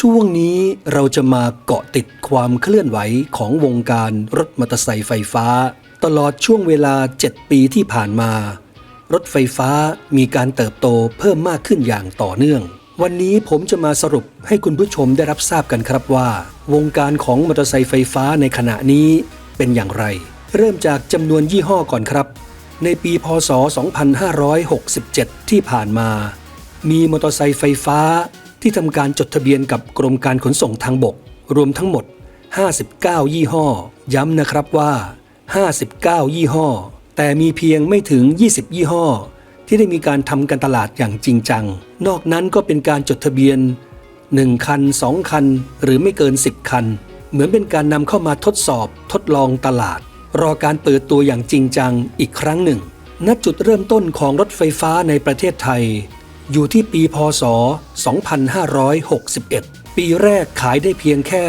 ช่วงนี้เราจะมาเกาะติดความเคลื่อนไหวของวงการรถมอเตอร์ไซค์ไฟฟ้า ตลอดช่วงเวลา 7 ปีที่ผ่านมา รถไฟฟ้ามีการเติบโตเพิ่มมากขึ้นอย่างต่อเนื่อง วันนี้ผมจะมาสรุปให้คุณผู้ชมได้รับทราบกันครับว่า วงการของมอเตอร์ไซค์ไฟฟ้าในขณะนี้เป็นอย่างไร เริ่มจากจำนวนยี่ห้อก่อนครับ ในปีพศ 2567 ที่ผ่านมา มีมอเตอร์ไซค์ไฟฟ้า ที่ทำการจดทะเบียนกับกรมการขนส่งทางบก รวมทั้งหมด 59 ยี่ห้อ ย้ำนะครับว่า 59 ยี่ห้อ แต่มีเพียงไม่ถึง 20 ยี่ห้อ ที่ได้มีการทำการตลาดอย่างจริงจัง นอกนั้นก็เป็นการจดทะเบียน 1 คัน 2 คัน หรือไม่เกิน 10 คัน เหมือนเป็นการนำเข้ามาทดสอบทดลองตลาด รอการเปิดตัวอย่างจริงจังอีกครั้งหนึ่งณจุดเริ่มต้นของรถไฟฟ้าในประเทศไทย อยู่ที่ปีพศ 2561 ปีแรกขายได้เพียงแค่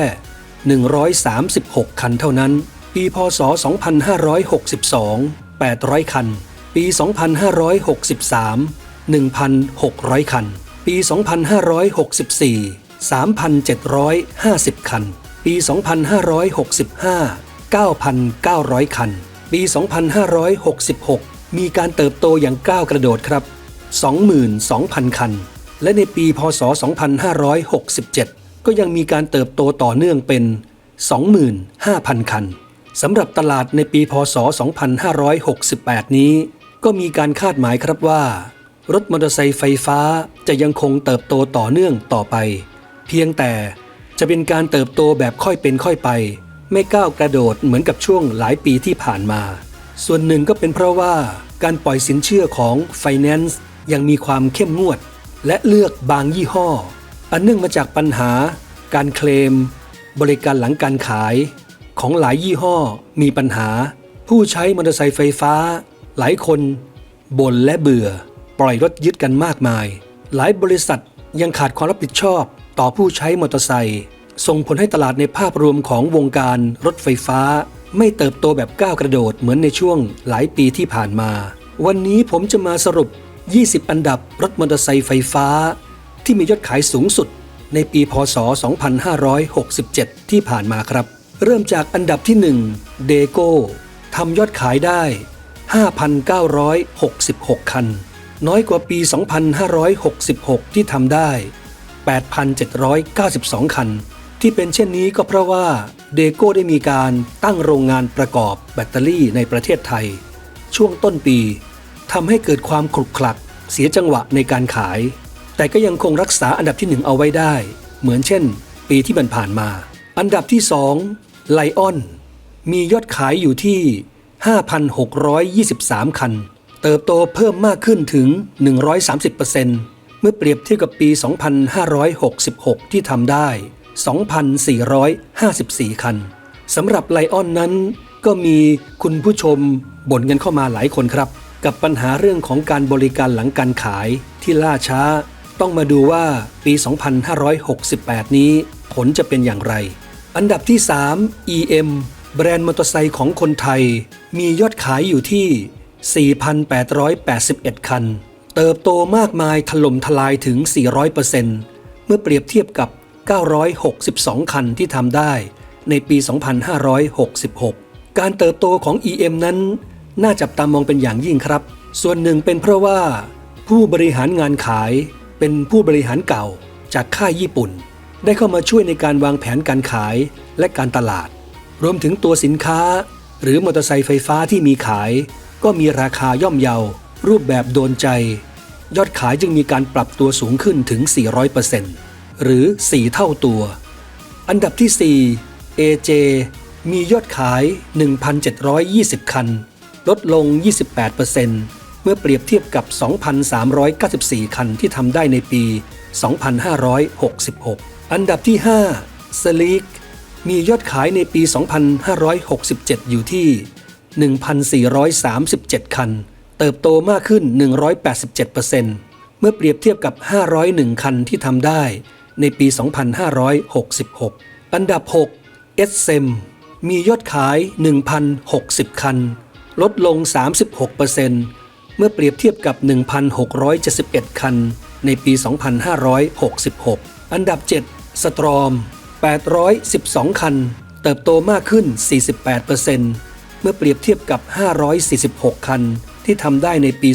136 คันเท่านั้น ปีพศ 2562 800 คัน ปี 2563 1,600 คัน ปี 2564 3,750 คัน ปี 2565 9,900 คัน ปี 2566 มีการเติบโตอย่างก้าวกระโดดครับ 22,000 คัน และในปีพศ 2567 ก็ยังมีการเติบโตต่อเนื่องเป็น 25,000 คันสำหรับตลาดในปีพศ 2568 นี้ ก็มีการคาดหมายครับว่า รถมอเตอร์ไซค์ไฟฟ้าจะยังคงเติบโตต่อเนื่องต่อไป เพียงแต่จะเป็นการเติบโตแบบค่อยเป็นค่อยไป ไม่ก้าวกระโดดเหมือนกับช่วงหลายปีที่ผ่านมา ส่วนหนึ่งก็เป็นเพราะว่าการปล่อยสินเชื่อของ Finance ยังมีความเข้มงวด และเลือกบางยี่ห้อ อันเนื่องมาจากปัญหา การเคลม บริการหลังการขาย ของหลายยี่ห้อมีปัญหา ผู้ใช้มอเตอร์ไซค์ไฟฟ้า หลายคนบ่นและเบื่อ ปล่อยรถยึดกันมากมาย หลายบริษัทยังขาดความรับผิดชอบต่อผู้ใช้มอเตอร์ไซค์ส่งผลให้ตลาดในภาพรวมของวงการรถไฟฟ้า ไม่เติบโตแบบก้าวกระโดดเหมือนในช่วงหลายปีที่ผ่านมา วันนี้ผมจะมาสรุป 20 อันดับรถมอเตอร์ไซค์ไฟฟ้า ที่มียอดขายสูงสุดในปีพศ 2567 ที่ผ่านมาครับ เริ่มจากอันดับที่ 1 เดโก้ทำยอดขายได้ 5,966 คัน น้อยกว่าปี 2566 ที่ทำได้ 8,792 คัน ที่เป็นเช่นนี้ก็เพราะว่าเดโก้ได้มีการตั้งโรงงานประกอบแบตเตอรี่ในประเทศไทย ช่วงต้นปี ทำให้เกิดความขลุกคลัก เสียจังหวะในการขาย แต่ก็ยังคงรักษาอันดับที่หนึ่งเอาไว้ได้ เหมือนเช่น ปีที่ผ่านมา อันดับที่2ไลออนมียอดขายอยู่ที่ 5,623 คัน เติบโตเพิ่มมากขึ้นถึง 130%เมื่อเปรียบเทียบกับปี 2566 ที่ทำได้ 2,454 คันสำหรับไลออนนั้นก็มีคุณผู้ชมบ่นกันเข้ามาหลายคนครับ กับปัญหาเรื่องของการบริการหลังการขายที่ล่าช้า ต้องมาดูว่าปี 2568 นี้ผลจะเป็นอย่างไร อันดับที่ 3 EM แบรนด์มอเตอร์ไซค์ของคนไทย มียอดขายอยู่ที่ 4,881 คัน เติบโตมากมายถล่มทลายถึง 400%เมื่อเปรียบเทียบกับ 962 คันที่ทำได้ในปี 2566 การเติบโตของ EM นั้น น่าจับตามองเป็นอย่างยิ่งครับ ส่วนหนึ่งเป็นเพราะว่า ผู้บริหารงานขายเป็นผู้บริหารเก่าจากค่ายญี่ปุ่น ได้เข้ามาช่วยในการวางแผนการขายและการตลาด รวมถึงตัวสินค้า หรือมอเตอร์ไซค์ไฟฟ้าที่มีขาย ก็มีราคาย่อมเยา รูปแบบโดนใจ ยอดขายจึงมีการปรับตัวสูงขึ้นถึง 400%หรือ 4 เท่าตัว อันดับที่ 4 AJ มียอดขาย 1,720 คัน ลดลง 28%เมื่อเปรียบเทียบกับ 2,394 คันที่ทำได้ในปี 2566 อันดับที่ 5 Sleek มียอดขายในปี 2567 อยู่ที่ 1,437 คัน เติบโตมากขึ้น 187%เมื่อเปรียบเทียบกับ 501 คันที่ทำได้ในปี 2566 อันดับ 6 SM มียอดขาย 1,060 คัน ลดลง 36%เมื่อเปรียบเทียบกับ 1,671 คัน ในปี 2566 อันดับ 7 สตรอม 812 คัน เติบโตมากขึ้น 48%เมื่อเปรียบเทียบกับ 546 คัน ที่ทำได้ในปี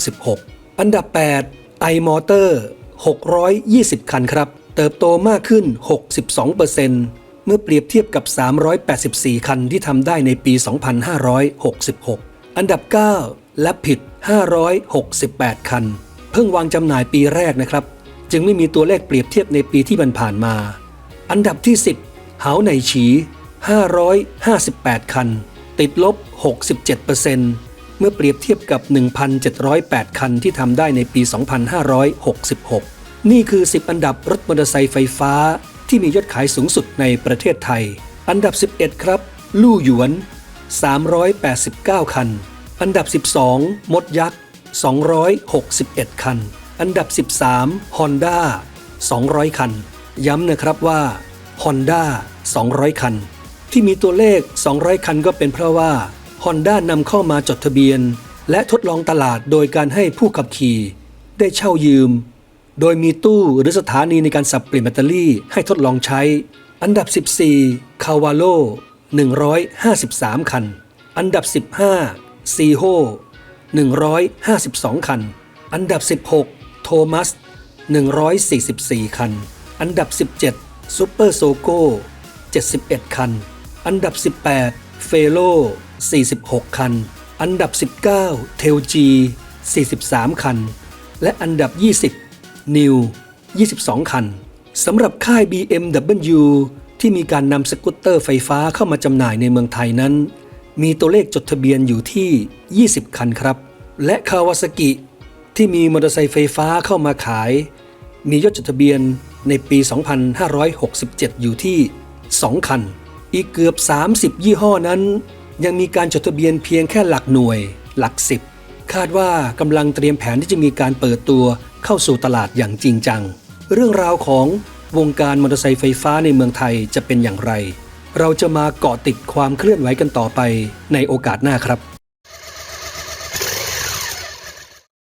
2566 อันดับ 8 iMotor 620 คันครับ เติบโตมากขึ้น 62% เมื่อเปรียบเทียบกับ 384 คันที่ทำได้ในปี 2566 อันดับ 9 และผิด 568 คัน เพิ่งวางจำหน่ายปีแรกนะครับ จึงไม่มีตัวเลขเปรียบเทียบในปีที่ผ่านมา อันดับที่ 10เหาในฉี 558 คัน ติดลบ 67%เมื่อเปรียบเทียบกับ 1,708 คันที่ทำได้ในปี 2566 นี่คือ 10 อันดับรถมอเตอร์ไซค์ไฟฟ้า ที่มียอดขายสูงสุดในประเทศไทย อันดับ 11 ครับ ลู่หยวน 389 คัน อันดับ 12 มดยักษ์ 261 คัน อันดับ 13 Honda 200 คัน ย้ำนะครับว่า Honda 200 คัน ที่มีตัวเลข 200 คันก็เป็นเพราะว่า Honda นำเข้ามาจดทะเบียน และทดลองตลาดโดยการให้ผู้ขับขี่ ได้เช่ายืม โดยมีตู้หรือสถานีในการสับเปลี่ยนแบตเตอรี่ให้ทดลองใช้ อันดับ 14 c a v a l o 153 คัน อันดับ 15 c h o 152 คัน อันดับ 16 Thomas 144 คัน อันดับ 17 Super s o g o 71 คัน อันดับ 18 f e l o 46 คัน อันดับ 19 t e l g 43 คัน และอันดับ 20 New 22 คันสำหรับค่าย BMW ที่มีการนำสกูตเตอร์ไฟฟ้าเข้ามาจำหน่ายในเมืองไทยนั้น มีตัวเลขจดทะเบียนอยู่ที่ 20 คันครับ และคาวาซากิที่มีมอเตอร์ไซค์ไฟฟ้าเข้ามาขาย มียอดจดทะเบียนในปี 2567 อยู่ที่ 2 คัน อีกเกือบ 30 ยี่ห้อนั้น ยังมีการจดทะเบียนเพียงแค่หลักหน่วย หลักสิบคาดว่ากำลังเตรียมแผนที่จะมีการเปิดตัว เข้าสู่ตลาดอย่างจริงจัง เรื่องราวของวงการมอเตอร์ไซค์ไฟฟ้าในเมืองไทยจะเป็นอย่างไร เราจะมาเกาะติดความเคลื่อนไหวกันต่อไปในโอกาสหน้าครับ